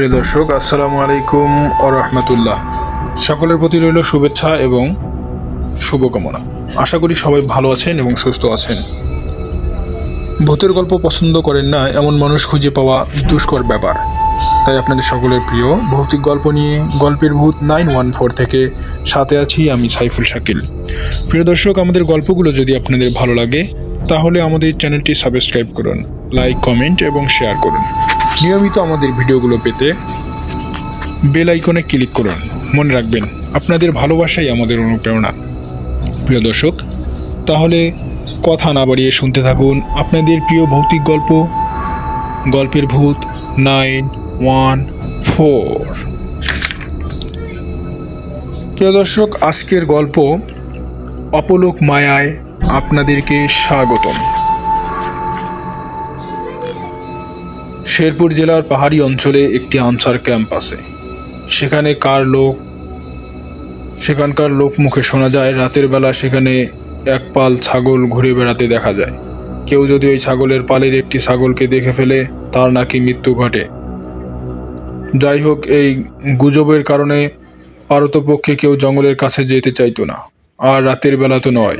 প্রিয় দর্শক, আসসালামু আলাইকুম ও রহমতুল্লাহ। সকলের প্রতি রইল শুভেচ্ছা এবং শুভকামনা। আশা করি সবাই ভালো আছেন এবং সুস্থ আছেন। ভূতের গল্প পছন্দ করেন না এমন মানুষ খুঁজে পাওয়া দুষ্কর ব্যাপার। তাই আপনাদের সকলের প্রিয় ভৌতিক গল্প নিয়ে গল্পের ভূত নাইন ওয়ান ফোর থেকে সাথে আছি আমি সাইফুল শাকিল। প্রিয় দর্শক, আমাদের গল্পগুলো যদি আপনাদের ভালো লাগে, তাহলে আমাদের চ্যানেলটি সাবস্ক্রাইব করুন, লাইক, কমেন্ট এবং শেয়ার করুন। নিয়মিত আমাদের ভিডিওগুলো পেতে বেল আইকনে ক্লিক করুন। মনে রাখবেন, আপনাদের ভালোবাসাই আমাদের অনুপ্রেরণা। প্রিয় দর্শক, তাহলে কথা না বাড়িয়ে শুনতে থাকুন আপনাদের প্রিয় ভৌতিক গল্প। গল্পের ভূত নাইন ওয়ান ফোর। প্রিয় দর্শক, আজকের গল্প অপলোক মায়ায় আপনাদেরকে স্বাগতম। শেরপুর জেলার পাহাড়ি অঞ্চলে একটি আনসার ক্যাম্প আছে। সেখানে কার লোক, সেখানকার লোক মুখে শোনা যায়, রাতের বেলা সেখানে এক পাল ছাগল ঘুরে বেড়াতে দেখা যায়। কেউ যদি ওই ছাগলের পালের একটি ছাগলকে দেখে ফেলে, তার নাকি মৃত্যু ঘটে। যাই হোক, এই গুজবের কারণে পারতপক্ষে কেউ জঙ্গলের কাছে যেতে চাইতো না, আর রাতের বেলা তো নয়।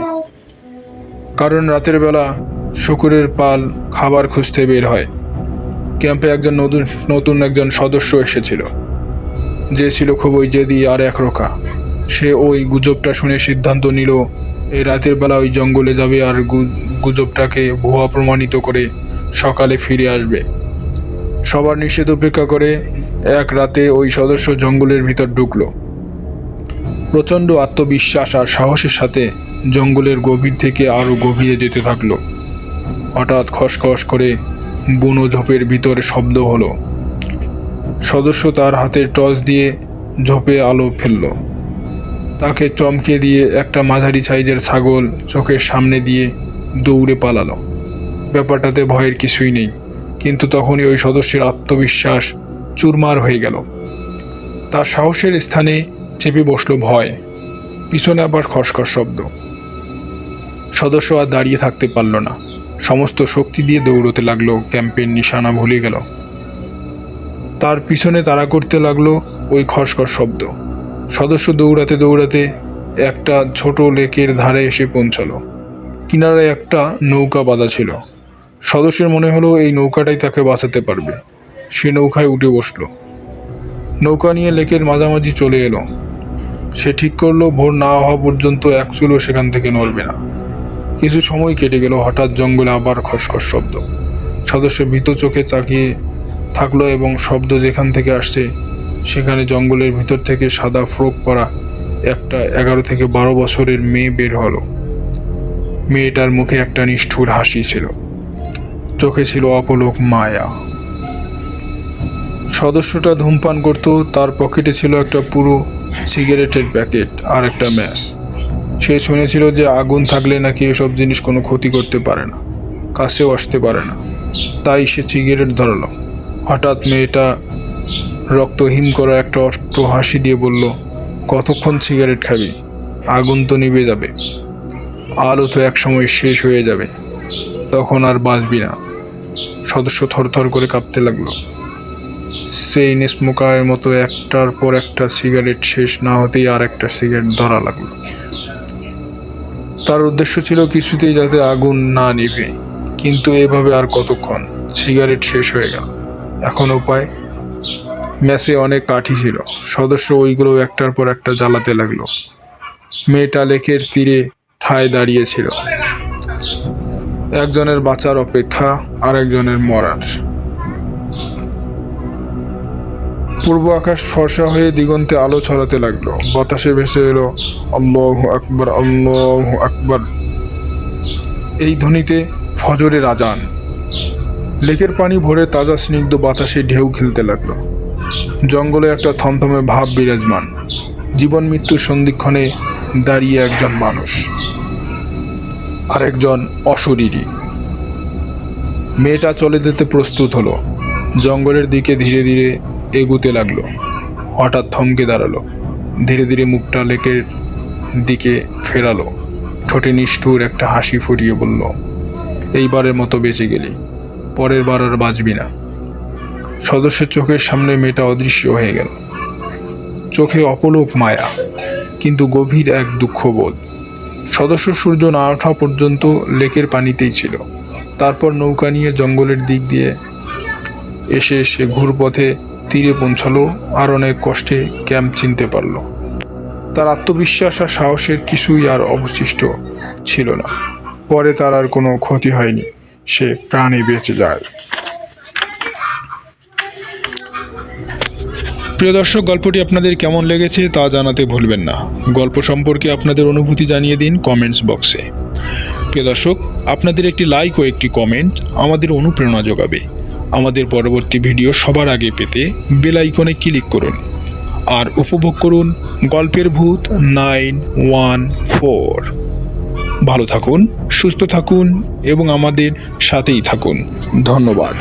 কারণ রাতের বেলা শুকুরের পাল খাবার খুঁজতে বের হয়। ক্যাম্পে একজন নতুন নতুন একজন সদস্য এসেছিল। যে ছিল খুবই জেদি আর একরোখা। সে ওই গুজবটা শুনে সিদ্ধান্ত নিল এই রাতের বেলা ওই জঙ্গলে যাবে আর গুজবটাকে ভুয়া প্রমাণিত করে সকালে ফিরে আসবে। সবার নিষেধ উপেক্ষা করে এক রাতে ওই সদস্য জঙ্গলের ভিতর ঢুকলো। প্রচণ্ড আত্মবিশ্বাস আর সাহসের সাথে জঙ্গলের গভীর থেকে আরও গভীরে যেতে থাকল। হঠাৎ খসখস করে বুনো ঝোপের ভিতরে শব্দ হলো। সদস্য তার হাতের টর্চ দিয়ে ঝোপে আলো ফেলল। তাকে চমকে দিয়ে একটা মাঝারি সাইজের ছাগল চোখের সামনে দিয়ে দৌড়ে পালালো। ব্যাপারটাতে ভয়ের কিছুই নেই, কিন্তু তখনই ওই সদস্যের আত্মবিশ্বাস চুরমার হয়ে গেল। তার সাহসের স্থানে চেপে বসল ভয়, পিছনে আবার খসখস শব্দ। সদস্য আর দাঁড়িয়ে থাকতে পারল না। সমস্ত শক্তি দিয়ে দৌড়তে লাগল, ক্যাম্পের নিশানা ভুলে গেল। তার পিছনে তাড়া করতে লাগল ওই খসখস শব্দ। সদস্য দৌড়াতে দৌড়াতে একটা ছোট লেকের ধারে এসে পৌঁছালো। কিনারায় একটা নৌকা বাঁধা ছিল। সদস্যের মনে হলো এই নৌকাটাই তাকে বাঁচাতে পারবে। সে নৌকায় উঠে বসল। নৌকা নিয়ে লেকের মাঝামাঝি চলে এলো। সে ঠিক করল, ভোর না হওয়া পর্যন্ত এক চুলো সেখান থেকে নড়বে না। কিছু সময় কেটে গেল, হঠাৎ জঙ্গলে আবার খসখস শব্দ। সদস্য ভীত চোখে তাকিয়ে থাকল এবং শব্দ যেখান থেকে আসছে, সেখানে জঙ্গলের ভিতর থেকে সাদা ফ্রক পরা একটা এগারো থেকে বারো বছরের মেয়ে বের হলো। মেয়েটার মুখে একটা নিষ্ঠুর হাসি ছিল। চোখে ছিল অপলোক মায়া। সদস্যটা ধূমপান করত, তার পকেটে ছিল একটা পুরো সিগারেটের প্যাকেট আর একটা ম্যাচ সে শুনেছিল যে আগুন থাকলে নাকি এসব জিনিস কোনো ক্ষতি করতে পারে না, কাছেও আসতে পারে না। তাই সে সিগারেট ধরালো। হঠাৎ মেয়েটা রক্তহীন করা একটা অষ্ট হাসি দিয়ে বলল, কতক্ষণ সিগারেট খাবি? আগুন তো নিভে যাবে। আলো তো একসময় শেষ হয়ে যাবে। তখন আর বাঁচবি না। সদস্য থরথর করে কাঁপতে লাগল। সেই স্মোকারের মতো একটার পর একটা সিগারেট শেষ না হতেই আর একটা সিগারেট ধরা লাগল। তার উদ্দেশ্য ছিল কিছুতেই যাতে আগুন না নিভে। কিন্তু এভাবে আর কতক্ষণ? সিগারেট শেষ হয়ে গেল। এখন উপায়? ম্যাচে অনেক কাঠি ছিল। সদস্য ওইগুলো একটার পর একটা জ্বালাতে লাগল। মেয়েটা লেকের তীরে ঠায় দাঁড়িয়েছিল। একজনের বাঁচার অপেক্ষা আর একজনের মরার। পূর্ব আকাশ ফর্সা হয়ে দিগন্তে আলো ছড়াতে লাগল। বাতাসে ভেসে এলো, আল্লাহ আকবর আল্লাহ আকবর। এই ধ্বনিতে ফজরের আজান। লেকের পানি ভরে তাজা স্নিগ্ধ বাতাসে ঢেউ খেলতে লাগল। জঙ্গলে একটা থমথমে ভাব বিরাজমান। জীবন মৃত্যুর সন্ধিক্ষণে দাঁড়িয়ে একজন মানুষ। আরেকজন অশরীরী। মেয়েটা চলে যেতে প্রস্তুত হলো। জঙ্গলের দিকে ধীরে ধীরে এগুতে লাগল। হঠাৎ থমকে দাঁড়াল। ধীরে ধীরে মুখটা লেকের দিকে ফেরালো। ঠোঁটে নিষ্ঠুর একটা হাসি ফুটিয়ে বলল, এইবারের মতো বেঁচে গেলি, পরের বার আর বাঁচবি না। সদস্যের চোখের সামনে মেয়েটা অদৃশ্য হয়ে গেল। চোখে অপলোক মায়া, কিন্তু গভীর এক দুঃখবোধ। সদস্য সূর্য না ওঠা পর্যন্ত লেকের পানিতেই ছিল। তারপর নৌকা নিয়ে জঙ্গলের দিক দিয়ে এসে সে ঘুরপথে তীরে পৌঁছালো আর অনেক কষ্টে ক্যাম্প চিনতে পারল। তার আত্মবিশ্বাস আর সাহসের কিছুই আর অবশিষ্ট ছিল না। পরে তার আর কোনো ক্ষতি হয়নি। সে প্রাণে বেঁচে যায়। প্রিয় দর্শক, গল্পটি আপনাদের কেমন লেগেছে তা জানাতে ভুলবেন না। গল্প সম্পর্কে আপনাদের অনুভূতি জানিয়ে দিন কমেন্টস বক্সে। প্রিয় দর্শক, আপনাদের একটি লাইক ও একটি কমেন্ট আমাদের অনুপ্রেরণা যোগাবে। আমাদের পরবর্তী ভিডিও সবার আগে পেতে বেল আইকনে ক্লিক করুন। আর উপভোগ করুন গল্পের ভূত নাইন ওয়ান ফোর। ভালো থাকুন, সুস্থ থাকুন এবং আমাদের সাথেই থাকুন। ধন্যবাদ।